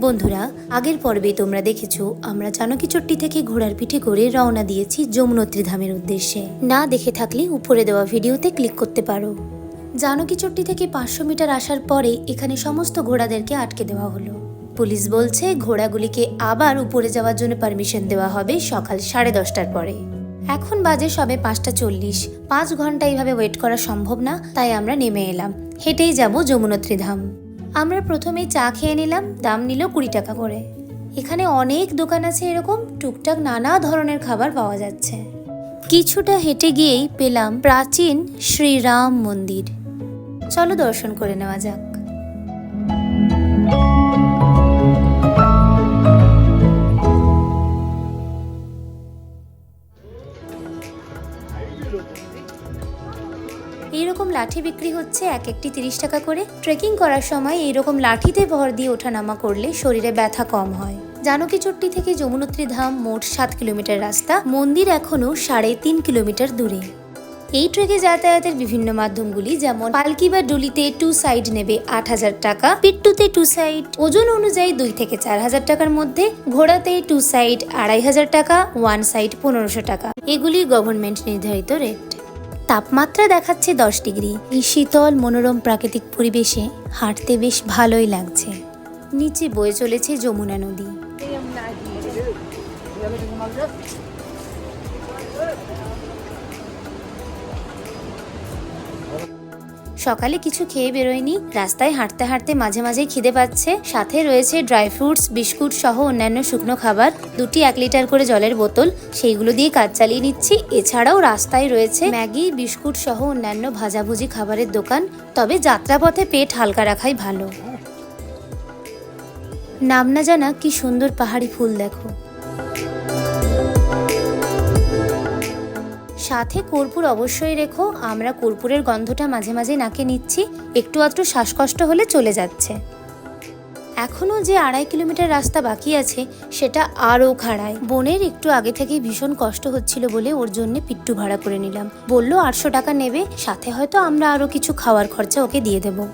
বন্ধুরা, আগের পর্বে তোমরা দেখেছ, আমরা জানকী চট্টি থেকে ঘোড়ার পিঠে করে রওনা দিয়েছি যমুনত্রী ধামের উদ্দেশ্যে। না দেখে থাকলে উপরে দেওয়া ভিডিওতে ক্লিক করতে পারো। জানকী চট্টি থেকে পাঁচশো মিটার আসার পরে এখানে সমস্ত ঘোড়াদেরকে আটকে দেওয়া হলো। পুলিশ বলছে, ঘোড়াগুলিকে আবার উপরে যাওয়ার জন্য পারমিশন দেওয়া হবে সকাল সাড়ে দশটার পরে। এখন বাজে সবে পাঁচটা চল্লিশ। পাঁচ ঘণ্টা এইভাবে ওয়েট করা সম্ভব না, তাই আমরা নেমে এলাম। হেঁটেই যাব যমুনত্রী ধাম। আমরা প্রথমে চা খেয়ে নিলাম, দাম নিল কুড়ি টাকা করে। এখানে অনেক দোকান আছে এরকম, টুকটাক নানা ধরনের খাবার পাওয়া যাচ্ছে। কিছুটা হেঁটে গিয়েই পেলাম প্রাচীন শ্রীরাম মন্দির। চলো দর্শন করে নেওয়া যাক। এইরকম লাঠি বিক্রি হচ্ছে এক একটি তিরিশ টাকা করে। ট্রেকিং করার সময় এইরকম লাঠিতে ভর দিয়ে ওঠানামা করলে শরীরে ব্যথা কম হয়। জানকী চট্টি থেকে যমুনত্রী ধাম মোট সাত কিলোমিটার রাস্তা। মন্দির এখনও সাড়ে তিন কিলোমিটার দূরে। এই ট্রেকে যাতায়াতের বিভিন্ন মাধ্যমগুলি যেমন পালকি বা ডুলিতে টু সাইড নেবে আট হাজার টাকা, পিট্টুতে টু সাইড, ওজন অনুযায়ী দুই থেকে চার হাজার টাকার মধ্যে, ঘোড়াতে টু সাইড আড়াই হাজার টাকা, ওয়ান সাইড পনেরোশো টাকা। এগুলি গভর্নমেন্ট নির্ধারিত রেট তাপমাত্রা দেখাচ্ছে দশ ডিগ্রি। এই শীতল, মনোরম প্রাকৃতিক পরিবেশে হাঁটতে বেশ ভালোই লাগছে। নিচে বয়ে চলেছে যমুনা নদী। সকালে কিছু খেয়ে বেরোয়নি। রাস্তায় হাঁটতে হাঁটতে মাঝে মাঝে খিদে পাচ্ছে। সাথে রয়েছে ড্রাই ফ্রুটস, বিস্কুট সহ অন্যান্য শুকনো খাবার। দুটি এক লিটার করে জলের বোতল। সেইগুলো দিয়ে কাজ চালিয়ে নিচ্ছি। এছাড়াও রাস্তায় রয়েছে ম্যাগি, বিস্কুট সহ অন্যান্য ভাজাভুজি খাবারের দোকান। তবে যাত্রাপথে পেট হালকা রাখাই ভালো। নাম না জানা কি সুন্দর পাহাড়ি ফুল দেখো। সাথে কর্পূর অবশ্যই রেখো, আমরা কর্পূরের গন্ধটা মাঝে মাঝে নাকে নিচ্ছি, একটু আধটু শ্বাসকষ্ট হলে চলে যাচ্ছে। এখনও যে আড়াই কিলোমিটার রাস্তা বাকি আছে, সেটা আরও খাড়ায়। বোনের একটু আগে থেকেই ভীষণ কষ্ট হচ্ছিল বলে ওর জন্য পিট্টু ভাড়া করে নিলাম। বলল, আটশো টাকা নেবে, সাথে হয়তো আমরা আরও কিছু খাওয়ার খরচা ওকে দিয়ে দেবো।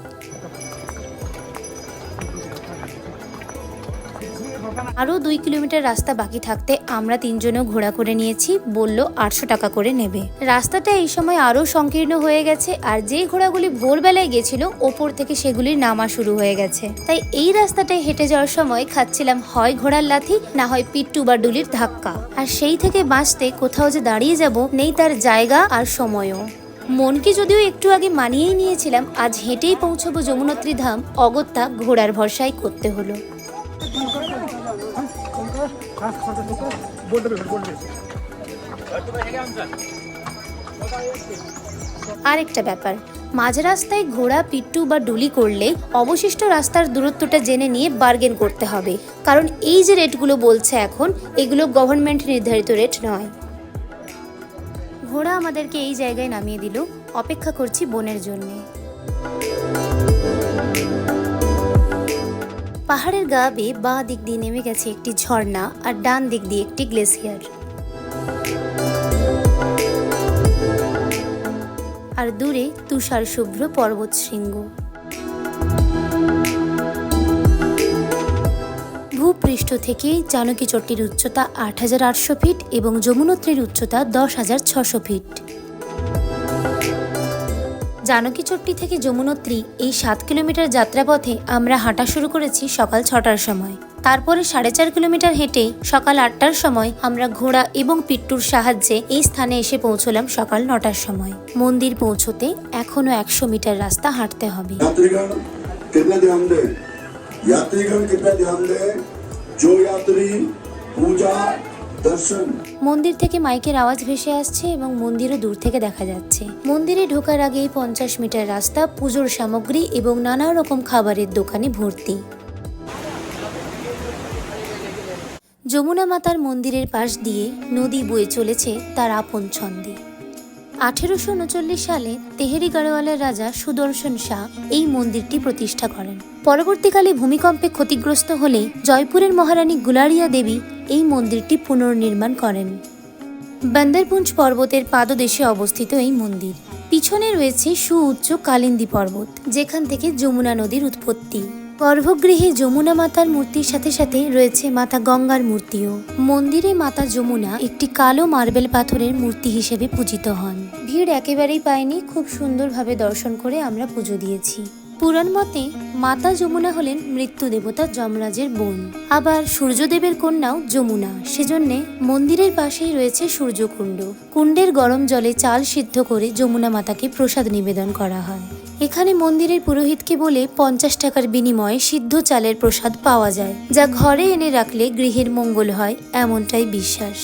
আরও দুই কিলোমিটার রাস্তা বাকি থাকতে আমরা তিনজনেও ঘোড়া করে নিয়েছি, বলল আটশো টাকা করে নেবে। রাস্তাটা এই সময় আরও সংকীর্ণ হয়ে গেছে আর যে ঘোড়াগুলি ভোরবেলায় গেছিল, ওপর থেকে সেগুলির নামা শুরু হয়ে গেছে। তাই এই রাস্তাটায় হেঁটে যাওয়ার সময় খাচ্ছিলাম হয় ঘোড়ার লাথি, না হয় পিট্টু বা ডুলির ধাক্কা। আর সেই থেকে বাঁচতে কোথাও যে দাঁড়িয়ে যাব, নেই তার জায়গা আর সময়ও। মনকে যদিও একটু আগে মানিয়েই নিয়েছিলাম, আজ হেঁটেই পৌঁছবো যমুনত্রী ধাম, অগত্যা ঘোড়ার ভরসায় করতে হলো। আরেকটা ব্যাপার, মাঝ রাস্তায় ঘোড়া, পিট্টু বা ডুলি করলে অবশিষ্ট রাস্তার দূরত্বটা জেনে নিয়ে বার্গেন করতে হবে। কারণ এই যে রেটগুলো বলছে এখন, এগুলো গভর্নমেন্ট নির্ধারিত রেট নয়। ঘোড়া আমাদেরকে এই জায়গায় নামিয়ে দিল। অপেক্ষা করছি বোনের জন্যে। পাহাড়ের গা বেয়ে বাঁ দিক দিয়ে নেমে গেছে একটি ঝর্ণা আর ডান দিক দিয়ে একটি গ্লেসিয়ার। আর দূরে তুষার শুভ্র পর্বত শৃঙ্গ। ভূপৃষ্ঠ থেকে জানকী চট্টির উচ্চতা আট হাজার আটশো ফিট এবং যমুনোত্রীর উচ্চতা দশ হাজার ছশো ফিট। জানকী চট্টি থেকে যমুনোত্রী এই সাত কিলোমিটার যাত্রাপথে আমরা হাঁটা শুরু করেছি সকাল ছটার সময় তারপরে সাড়ে চার কিলোমিটার হেঁটে সকাল আটটার সময় আমরা ঘোড়া এবং পিট্টুর সাহায্যে এই স্থানে এসে পৌঁছলাম সকাল নটার সময় মন্দির পৌঁছতে এখনো একশো মিটার রাস্তা হাঁটতে হবে यात्रीगण कितने ध्यान दे यात्रीगण कितने ध्यान दे जो यात्री पूजा दर्शन মন্দির থেকে মাইকের আওয়াজ ভেসে আসছে এবং মন্দিরও দূর থেকে দেখা যাচ্ছে। মন্দিরে ঢোকার আগেই পঞ্চাশ মিটার রাস্তা, পুজোর সামগ্রী এবং নানা রকম খাবারের দোকানে ভর্তি। যমুনা মাতার মন্দিরের পাশ দিয়ে নদী বয়ে চলেছে তার আপন ছন্দে। আঠেরোশো উনচল্লিশ সালে তেহেরি গাড়োয়ালের রাজা সুদর্শন শাহ এই মন্দিরটি প্রতিষ্ঠা করেন। পরবর্তীকালে ভূমিকম্পে ক্ষতিগ্রস্ত হলে জয়পুরের মহারানী গুলারিয়া দেবী এই মন্দিরটি পুনর্নির্মাণ করেন। বান্দারপুঞ্জ পর্বতের পাদদেশে অবস্থিত এই মন্দির। পিছনে রয়েছে সুউচ্চ কালিন্দী পর্বত, যেখান থেকে যমুনা নদীর উৎপত্তি। গর্ভগৃহে যমুনা মাতার মূর্তির সাথে সাথে রয়েছে মাতা গঙ্গার মূর্তিও। মন্দিরে মাতা যমুনা একটি কালো মার্বেল পাথরের মূর্তি হিসেবে পূজিত হন। ভিড় একেবারেই পায়নি, খুব সুন্দরভাবে দর্শন করে আমরা পুজো দিয়েছি। পুরাণ মতে মাতা যমুনা হলেন মৃত্যু দেবতা যমরাজের বোন। আবার সূর্যদেবের কন্যাও যমুনা। সেজন্যে মন্দিরের পাশেই রয়েছে সূর্যকুণ্ড। কুণ্ডের গরম জলে চাল সিদ্ধ করে যমুনা মাতাকে প্রসাদ নিবেদন করা হয়। এখানে মন্দিরের পুরোহিতকে বলে পঞ্চাশ টাকার বিনিময়ে সিদ্ধ চালের প্রসাদ পাওয়া যায়, যা ঘরে এনে রাখলে গৃহের মঙ্গল হয়, এমনটাই বিশ্বাস।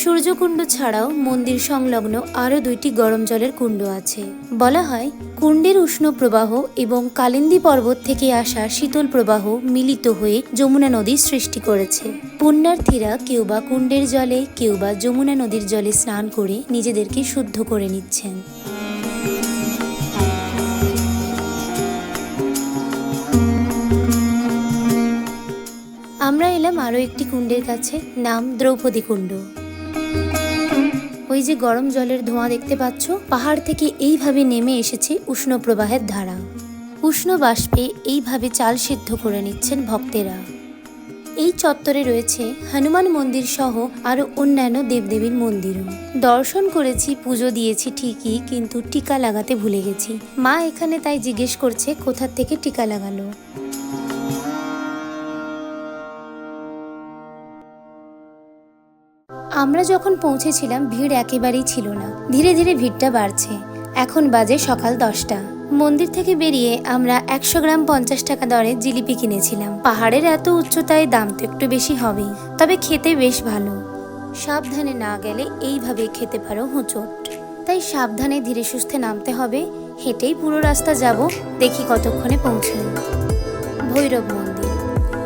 সূর্যকুণ্ড ছাড়াও মন্দির সংলগ্ন আরও দুইটি গরম জলের কুণ্ড আছে। বলা হয়, কুণ্ডের উষ্ণ প্রবাহ এবং কালিন্দী পর্বত থেকে আসা শীতল প্রবাহ মিলিত হয়ে যমুনা নদী সৃষ্টি করেছে। পুণ্যার্থীরা কেউ বা কুণ্ডের জলে, কেউ বা যমুনা নদীর জলে স্নান করে নিজেদেরকে শুদ্ধ করে নিচ্ছেন। আমরা এলাম আরও একটি কুণ্ডের কাছে, নাম দ্রৌপদী কুণ্ড। ওই যে গরম জলের ধোঁয়া দেখতে পাচ্ছ, পাহাড় থেকে এইভাবে নেমে এসেছে উষ্ণ প্রবাহের ধারা। উষ্ণ বাষ্পে এইভাবে চাল সিদ্ধ করে নিচ্ছেন ভক্তেরা। এই চত্বরে রয়েছে হনুমান মন্দির সহ আরও অন্যান্য দেবদেবীর মন্দিরও। দর্শন করেছি, পুজো দিয়েছি ঠিকই, কিন্তু টিকা লাগাতে ভুলে গেছি। মা এখানে তাই জিজ্ঞেস করছে কোথা থেকে টিকা লাগালো? আমরা যখন পৌঁছেছিলাম, ভিড় একেবারেই ছিল না। ধীরে ধীরে ভিড়টা বাড়ছে। এখন বাজে সকাল দশটা। মন্দির থেকে বেরিয়ে আমরা একশো গ্রাম পঞ্চাশ টাকা দরে জিলিপি কিনেছিলাম। পাহাড়ের এত উচ্চতায় দাম তো একটু বেশি হবেই। তবে খেতে বেশ ভালো। সাবধানে না গেলে এইভাবে খেতে পারো হোঁচট। তাই সাবধানে ধীরে সুস্থে নামতে হবে। হেঁটেই পুরো রাস্তা যাব। দেখি কতক্ষণে পৌঁছই। ভৈরব মন্দির।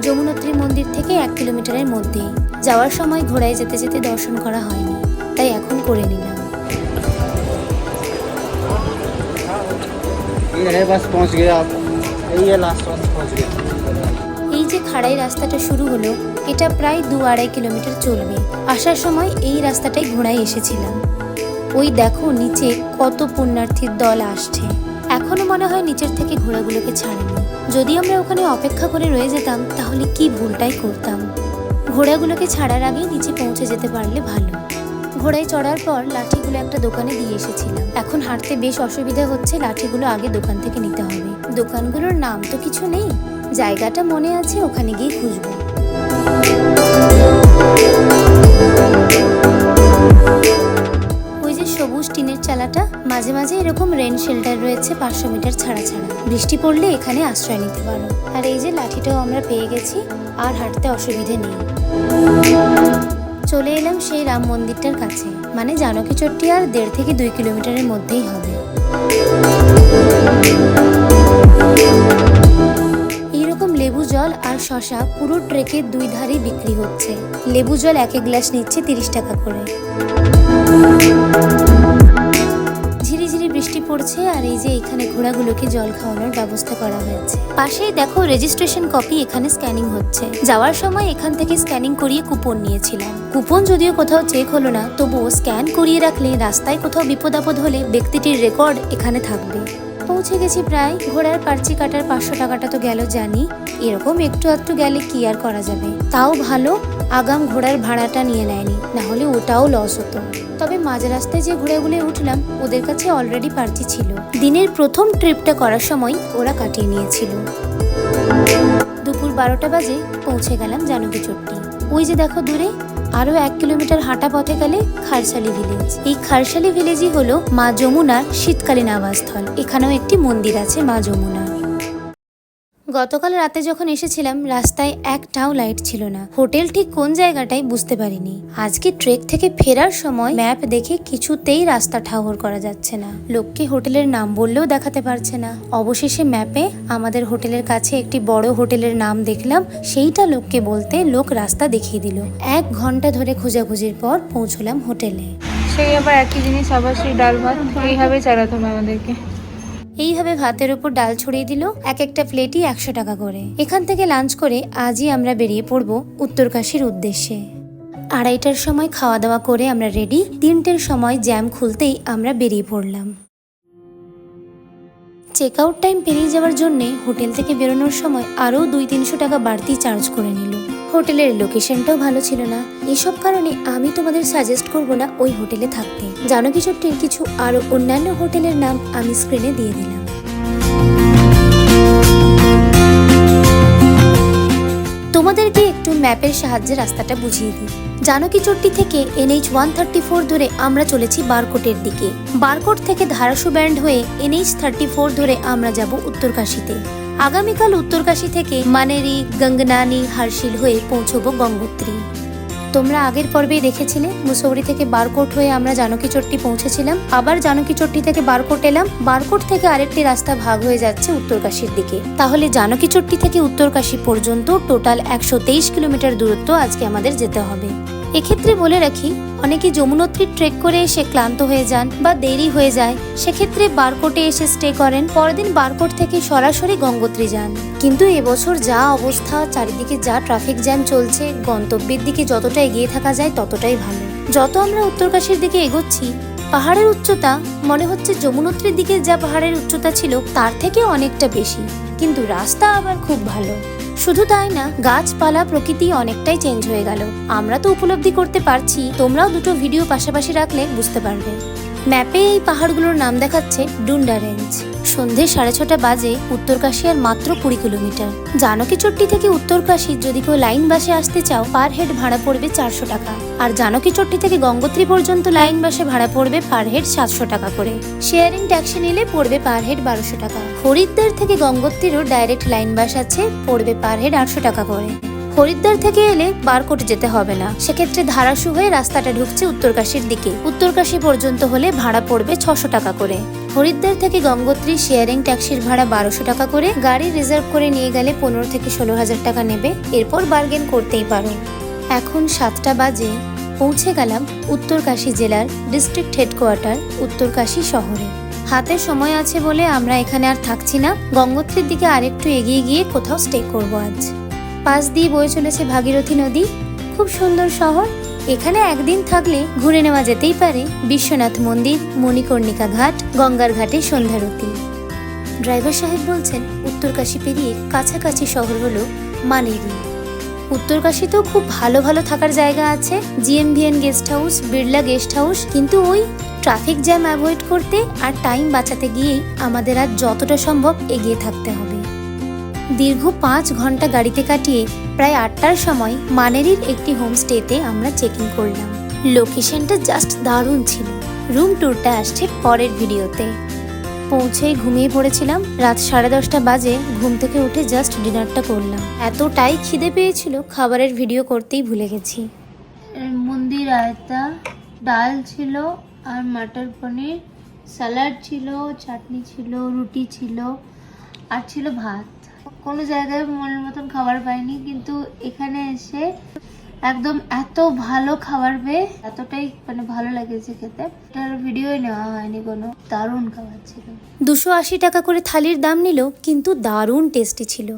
যমুনোত্রী মন্দির থেকে এক কিলোমিটারের মধ্যেই। যাওয়ার সময় ঘোড়ায় যেতে যেতে দর্শন করা হয়নি তাই এখন করে নিলাম। এই যে খাড়াই রাস্তাটা শুরু হলো এটা প্রায় দু আড়াই কিলোমিটার চলবে। আসার সময় এই রাস্তাটাই ঘোড়ায় এসেছিলাম। ওই দেখো নিচে কত পুণ্যার্থীর দল আসছে। এখনও মনে হয় নিচের থেকে ঘোড়াগুলোকে ছাড়েনি। যদি আমরা ওখানে অপেক্ষা করে রয়ে যেতাম তাহলে কি ভুলটাই করতাম। ঘোড়াগুলোকে ছাড়ার আগেই নিচে পৌঁছে যেতে পারলে ভালো। ঘোড়ায় চড়ার পর লাঠিগুলো একটা দোকানে দিয়ে এসেছিলাম। এখন হাঁটতে বেশ অসুবিধা হচ্ছে, লাঠিগুলো আগে দোকান থেকে নিতে হবে। দোকানগুলোর নাম তো কিছু নেই। জায়গাটা মনে আছে, ওখানে গিয়ে খুঁজবো। ওই যে সবুজ টিনের চালাটা, মাঝে মাঝে এরকম রেন শেল্টার রয়েছে পাঁচশো মিটার ছাড়া ছাড়া। বৃষ্টি পড়লে এখানে আশ্রয় নিতে পারো। আর এই যে লাঠিটাও আমরা পেয়ে গেছি, আর হাঁটতে অসুবিধে নেই। চলে এলাম সেই রাম মন্দিরটার কাছে। মানে জানকী চট্টি আর দেড় থেকে দুই কিলোমিটারের মধ্যেই হবে। এইরকম লেবু জল আর শশা পুরো ট্রেকের দুই ধারেই বিক্রি হচ্ছে। লেবু জল এক এক গ্লাস নিচ্ছে তিরিশ টাকা করে। পড়ছে আর এই যে এখানে ঘোড়াগুলোকে জল খাওয়ানোর ব্যবস্থা করা হয়েছে। পাশেই দেখো রেজিস্ট্রেশন কপি এখানে স্ক্যানিং হচ্ছে। যাওয়ার সময় এখান থেকে স্ক্যানিং করিয়ে কুপন নিয়েছিলাম। কুপন যদিও কোথাও চেক হলো না, তবুও স্ক্যান করিয়ে রাখলে রাস্তায় কোথাও বিপদ আপদ হলে ব্যক্তিটির রেকর্ড এখানে থাকবে। পৌঁছে গেছি প্রায়, ঘোড়ার পার্চি কাটার পাঁচশো টাকাটা তো গেল জানি, এরকম একটু একটু গেলে কি আর করা যাবে? তাও ভালো আগাম ঘোড়ার ভাড়াটা নিয়ে নেয়নি। না হলে ওটাও লস হতো। তবে মাঝ রাস্তায় যে ঘোড়াগুলো উঠলাম, ওদের কাছে অলরেডি পার্চি ছিল। দিনের প্রথম ট্রিপটা করার সময় ওরা কাটিয়ে নিয়েছিল। দুপুর বারোটা বাজে পৌঁছে গেলাম জানকী চট্টি। ওই যে দেখো দূরে, আরও এক কিলোমিটার হাঁটা পথে গেলে খারসালি ভিলেজ এই খারসালি ভিলেজই হলো মা যমুনার শীতকালীন আবাসস্থল। এখানেও একটি মন্দির আছে মা যমুনার। গতকাল রাতে যখন এসেছিলাম, রাস্তায় একটাও লাইট ছিল না। হোটেল ঠিক কোন জায়গাটাই বুঝতে পারিনি। আজকে ট্রেক থেকে ফেরার সময় ম্যাপ দেখে কিছুতেই রাস্তা ঠাহর করা যাচ্ছে না। লোককে হোটেলের নাম বললেও দেখাতে পারছে না। অবশেষে ম্যাপে আমাদের হোটেলের কাছে একটি বড় হোটেলের নাম দেখলাম। সেইটা লোককে বলতে লোক রাস্তা দেখিয়ে দিল। এক ঘণ্টা ধরে খোঁজাখুঁজির পর পৌঁছলাম হোটেলে। সেই আবার একই জিনিস, আবার সেই ডাল ভাত। এইভাবে চালাতে হবে আমাদেরকে। এইভাবে ভাতের উপর ডাল ছড়িয়ে দিল এক একটা প্লেটই একশো টাকা করে। এখান থেকে লাঞ্চ করে আজই আমরা বেরিয়ে পড়ব উত্তরকাশীর উদ্দেশ্যে। আড়াইটার সময় খাওয়া দাওয়া করে আমরা রেডি তিনটের সময় জ্যাম খুলতেই আমরা বেরিয়ে পড়লাম। চেক আউট টাইম পেরিয়ে যাওয়ার জন্যে হোটেল থেকে বেরোনোর সময় আরও দুই তিনশো টাকা বাড়তি চার্জ করে নিল। হোটেলের লোকেশনটাও ভালো ছিল না। এসব কারণে আমি তোমাদের সাজেস্ট করব না ওই হোটেলে থাকতে। জানকী চট্টির কিছু আরও অন্যান্য হোটেলের নাম আমি স্ক্রিনে দিয়ে দিলাম। তোমাদেরকে একটু ম্যাপের সাহায্যে রাস্তাটা বুঝিয়ে দিই। জানকী চট্টি থেকে এনএইচ ওয়ান থার্টি ফোর ধরে আমরা চলেছি বারকোটের দিকে। বারকোট থেকে ধারাসু ব্যান্ড হয়ে এনএইচ থার্টি ফোর ধরে আমরা যাব উত্তরকাশীতে আগামীকাল উত্তরকাশী থেকে মানেরি, গঙ্গনানি, হার্শিল হয়ে পৌঁছবো গঙ্গোত্রী। তোমরা আগের পর্বেই দেখেছিলে, মুসৌরি থেকে বারকোট হয়ে আমরা জানকী চট্টি পৌঁছেছিলাম। আবার জানকী চট্টি থেকে বারকোট এলাম। বারকোট থেকে আরেকটি রাস্তা ভাগ হয়ে যাচ্ছে উত্তরকাশীর দিকে। তাহলে জানকী চট্টি থেকে উত্তরকাশী পর্যন্ত টোটাল একশো তেইশ কিলোমিটার দূরত্ব আজকে আমাদের যেতে হবে। এক্ষেত্রে বলে রাখি, অনেকে যমুনোত্রী ট্রেক করে এসে ক্লান্ত হয়ে যান বা দেরি হয়ে যায়। সেক্ষেত্রে বারকোটে এসে স্টে করেন। পরদিন বারকোট থেকে সরাসরি গঙ্গোত্রী যান। কিন্তু এবছর যা অবস্থা, চারিদিকে যা ট্রাফিক জ্যাম চলছে, গন্তব্যের দিকে যতটা এগিয়ে থাকা যায় ততটাই ভালো। যত আমরা উত্তরকাশীর দিকে এগোচ্ছি, পাহাড়ের উচ্চতা, মনে হচ্ছে যমুনোত্রীর দিকে যা পাহাড়ের উচ্চতা ছিল, তার থেকে অনেকটা বেশি। কিন্তু রাস্তা আবার খুব ভালো। শুধু তাই না, গাছপালা, প্রকৃতি অনেকটাই চেঞ্জ হয়ে গেল। আমরা তো উপলব্ধি করতে পারছি, তোমরাও দুটো ভিডিও পাশাপাশি রাখলে বুঝতে পারবে। ম্যাপে এই পাহাড়গুলোর নাম দেখাচ্ছে ডুন্ডা রেঞ্জ সন্ধে সাড়ে ছটা বাজে উত্তরকাশী আর মাত্র কুড়ি কিলোমিটার। জানকী চট্টি থেকে উত্তরকাশী যদি কেউ লাইন বাসে আসতে চাও, পার হেড ভাড়া পড়বে চারশো টাকা। আর জানকী চট্টি থেকে গঙ্গোত্রী পর্যন্ত লাইন বাসে ভাড়া পড়বে পার হেড সাতশো টাকা করে। শেয়ারিং ট্যাক্সি নিলে পড়বে পার হেড বারোশো টাকা। হরিদ্বার থেকে গঙ্গোত্রীরও ডাইরেক্ট লাইন বাস আছে, পড়বে পার হেড আটশো টাকা করে। হরিদ্বার থেকে এলে বারকোট যেতে হবে না। সেক্ষেত্রে ধারাসু হয়ে রাস্তাটা ঢুকছে উত্তরকাশীর দিকে। উত্তরকাশী পর্যন্ত হলে ভাড়া পড়বে ছশো টাকা করে। হরিদ্বার থেকে গঙ্গোত্রী শেয়ারিং ট্যাক্সির ভাড়া বারোশো টাকা করে। গাড়ি রিজার্ভ করে নিয়ে গেলে পনেরো থেকে ষোলো হাজার টাকা নেবে। এরপর বার্গেন করতেই পারো। এখন সাতটা বাজে। পৌঁছে গেলাম উত্তরকাশী জেলার ডিস্ট্রিক্ট হেডকোয়ার্টার উত্তরকাশী শহরে। হাতে সময় আছে বলে আমরা এখানে আর থাকছি না। গঙ্গোত্রীর দিকে আরেকটু এগিয়ে গিয়ে কোথাও স্টে করব আজ। পাশ দিয়ে বয়ে চলেছে ভাগীরথী নদী। খুব সুন্দর শহর। এখানে একদিন থাকলে ঘুরে নেওয়া যেতেই পারে। বিশ্বনাথ মন্দির, মণিকর্ণিকা ঘাট, গঙ্গার ঘাটে সন্ধ্যারতি ড্রাইভার সাহেব বলছেন উত্তরকাশী পেরিয়ে কাছাকাছি শহর হলো মানেরি। উত্তরকাশীতেও খুব ভালো ভালো থাকার জায়গা আছে। GMVN guest house, Birla guest house. কিন্তু ওই ট্রাফিক জ্যাম অ্যাভয়েড করতে আর টাইম বাঁচাতে গিয়েই আমাদের আর যতটা সম্ভব এগিয়ে থাকতে হবে। দীর্ঘ পাঁচ ঘণ্টা গাড়িতে কাটিয়ে প্রায় আটটার সময় মানেরির একটি হোমস্টেতে আমরা চেক ইন করলাম। লোকেশনটা জাস্ট দারুণ ছিল। রুম ট্যুরটা আসছে পরের ভিডিওতে। পৌঁছেই ঘুমিয়ে পড়েছিলাম। রাত সাড়ে দশটা বাজে ঘুম থেকে উঠে জাস্ট ডিনারটা করলাম। এতটাই খিদে পেয়েছিল, খাবারের ভিডিও করতেই ভুলে গেছি। মন্দির রায়তা, ডাল ছিল আর মাটার পনির, স্যালাড ছিল, চাটনি ছিল, রুটি ছিল, আর ছিল ভাত। কোনো জায়গায় মনের মতন খাবার পাইনি, কিন্তু এখানে এসে একদম এত ভালো খাবার পেয়ে এতটাই মানে ভালো লেগেছে খেতে। এটার ভিডিওই নেওয়া হয়নি কোনো, দারুণ খাবার ছিল। দুশো আশি টাকা করে থালির দাম নিল কিন্তু দারুণ টেস্টি ছিল।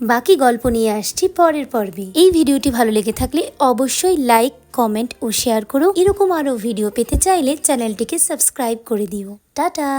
বাকি গল্প নিয়ে আসছি পরের পর্বে। এই ভিডিওটি ভালো লেগে থাকলে অবশ্যই লাইক, কমেন্ট ও শেয়ার করো। এরকম আরও ভিডিও পেতে চাইলে চ্যানেলটিকে সাবস্ক্রাইব করে দিও। টাটা!